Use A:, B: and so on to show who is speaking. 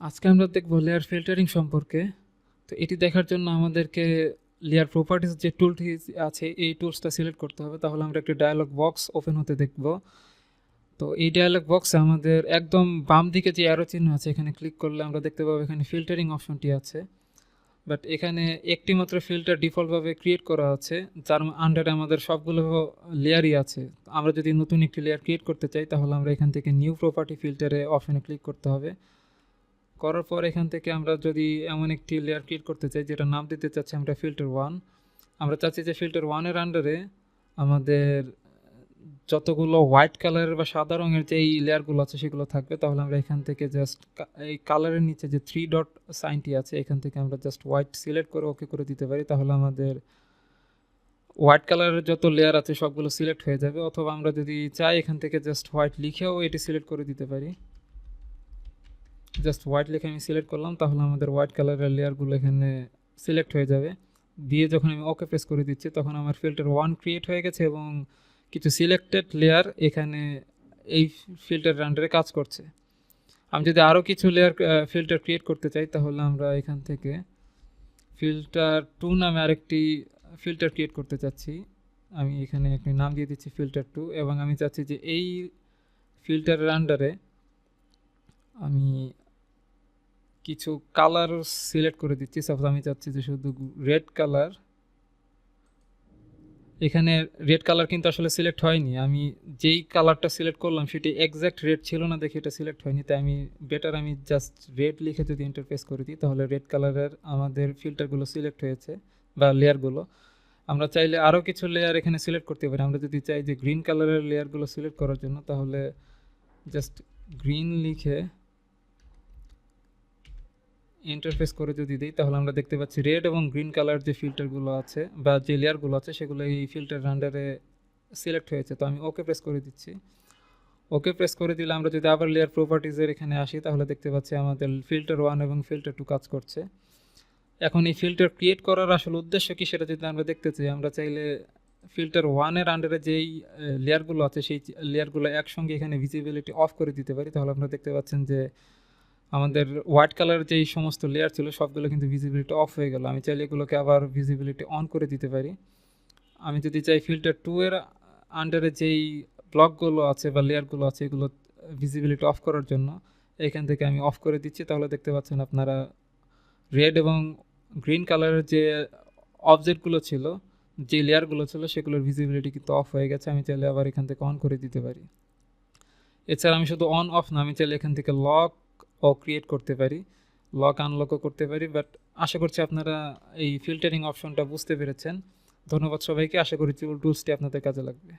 A: আজকে আমরা দেখব লেয়ার ফিল্টারিং সম্পর্কে। তো এটি দেখার জন্য আমাদেরকে লেয়ার প্রপার্টিস যে টুলটি আছে, এই টুলসটা সিলেক্ট করতে হবে। তাহলে আমরা একটি ডায়ালগ বক্স ওপেন হতে দেখব। তো এই ডায়ালগ বক্সে আমাদের একদম বাম দিকে যে অ্যারো চিহ্ন আছে, এখানে ক্লিক করলে আমরা দেখতে পাবো এখানে ফিল্টারিং অপশনটি আছে। বাট এখানে একটি মাত্র ফিল্টার ডিফল্টভাবে ক্রিয়েট করা আছে, যার আন্ডারে আমাদের সবগুলো লেয়ারই আছে। আমরা যদি নতুন একটি লেয়ার ক্রিয়েট করতে চাই, তাহলে আমরা এখান থেকে নিউ প্রপার্টি ফিল্টারে অপশনে ক্লিক করতে হবে। করার পর এখান থেকে আমরা যদি এমন একটি লেয়ার ক্রিয়েট করতে চাই যেটা নাম দিতে চাচ্ছি আমরা ফিল্টার ওয়ান আমরা চাচ্ছি যে ফিল্টার ওয়ানের আন্ডারে আমাদের যতগুলো হোয়াইট কালারের বা সাদা রঙের যে এই লেয়ারগুলো আছে, সেগুলো থাকবে। তাহলে আমরা এখান থেকে জাস্ট এই কালারের নিচে যে থ্রি ডট সাইনটি আছে, এখান থেকে আমরা জাস্ট হোয়াইট সিলেক্ট করে ওকে করে দিতে পারি। তাহলে আমাদের হোয়াইট কালারের যত লেয়ার আছে, সবগুলো সিলেক্ট হয়ে যাবে। অথবা আমরা যদি চাই এখান থেকে জাস্ট হোয়াইট লিখেও এটি সিলেক্ট করে দিতে পারি। জাস্ট হোয়াইট লিখে আমি সিলেক্ট করলাম, তাহলে আমাদের হোয়াইট কালারের লেয়ারগুলো এখানে সিলেক্ট হয়ে যাবে। দিয়ে যখন আমি ওকে প্রেস করে দিচ্ছি, তখন আমার ফিল্টার ওয়ান ক্রিয়েট হয়ে গেছে এবং কিছু সিলেক্টেড লেয়ার এখানে এই ফিল্টার আন্ডারে কাজ করছে। আমি যদি আরও কিছু লেয়ার ফিল্টার ক্রিয়েট করতে চাই, তাহলে আমরা এখান থেকে ফিল্টার টু নামে আরেকটি ফিল্টার ক্রিয়েট করতে চাচ্ছি। আমি এখানে একটি নাম দিয়ে দিচ্ছি ফিল্টার টু এবং আমি চাচ্ছি যে এই ফিল্টারের আন্ডারে আমি কিছু কালার সিলেক্ট করে দিচ্ছি। সাপোজ আমি চাচ্ছি যে শুধু রেড কালার এখানে রেড কালার কিন্তু আসলে সিলেক্ট হয়নি। আমি যেই কালারটা সিলেক্ট করলাম, সেটি এক্স্যাক্ট রেড ছিল না দেখে এটা সিলেক্ট হয়নি। তাই আমি বেটার আমি জাস্ট রেড লিখে যদি ইন্টারফেস করে দিই, তাহলে রেড কালারের আমাদের ফিল্টারগুলো সিলেক্ট হয়েছে বা লেয়ারগুলো আমরা চাইলে আরও কিছু লেয়ার এখানে সিলেক্ট করতে পারি। আমরা যদি চাই যে গ্রিন কালারের লেয়ারগুলো সিলেক্ট করার জন্য, তাহলে জাস্ট গ্রিন লিখে ইন্টারফেস করে যদি দিই, তাহলে আমরা দেখতে পাচ্ছি রেড এবং গ্রিন কালার যে ফিল্টারগুলো আছে বা যে লেয়ারগুলো আছে, সেগুলো এই ফিল্টার আন্ডারে সিলেক্ট হয়েছে। তো আমি ওকে প্রেস করে দিচ্ছি। ওকে প্রেস করে দিলে আমরা যদি আবার লেয়ার প্রপার্টিজের এখানে আসি, তাহলে দেখতে পাচ্ছি আমাদের ফিল্টার ওয়ান এবং ফিল্টার টু কাজ করছে। এখন এই ফিল্টার ক্রিয়েট করার আসল উদ্দেশ্য কি সেটা যদি আমরা দেখতে চাই, আমরা চাইলে ফিল্টার ওয়ানের আন্ডারে যেই লেয়ারগুলো আছে, সেই লেয়ারগুলো একসঙ্গে এখানে ভিজিবিলিটি অফ করে দিতে পারি। তাহলে আপনারা দেখতে পাচ্ছেন যে আমাদের হোয়াইট কালার যেই সমস্ত লেয়ার ছিল, সবগুলো কিন্তু ভিজিবিলিটি অফ হয়ে গেল। আমি চাইলে এগুলোকে আবার ভিজিবিলিটি অন করে দিতে পারি। আমি যদি চাই ফিল্টার টু এর আন্ডারে যেই ব্লকগুলো আছে বা লেয়ারগুলো আছে, এগুলো ভিজিবিলিটি অফ করার জন্য, এখান থেকে আমি অফ করে দিচ্ছি। তাহলে দেখতে পাচ্ছেন আপনারা রেড এবং গ্রিন কালারের যে অবজেক্টগুলো ছিল যে লেয়ারগুলো ছিল, সেগুলোর ভিজিবিলিটি কিন্তু অফ হয়ে গেছে। আমি চাইলে আবার এখান থেকে অন করে দিতে পারি। এছাড়া আমি শুধু অন অফ না, আমি চাইলে এখান থেকে লক ও ক্রিয়েট করতে পারি লক আনলকও করতে পারি বাট আশা করছি আপনারা এই ফিল্টারিং অপশনটা বুঝতে পেরেছেন। ধন্যবাদ সবাইকে, আশা করি টুলসটি আপনাদের কাজে লাগবে।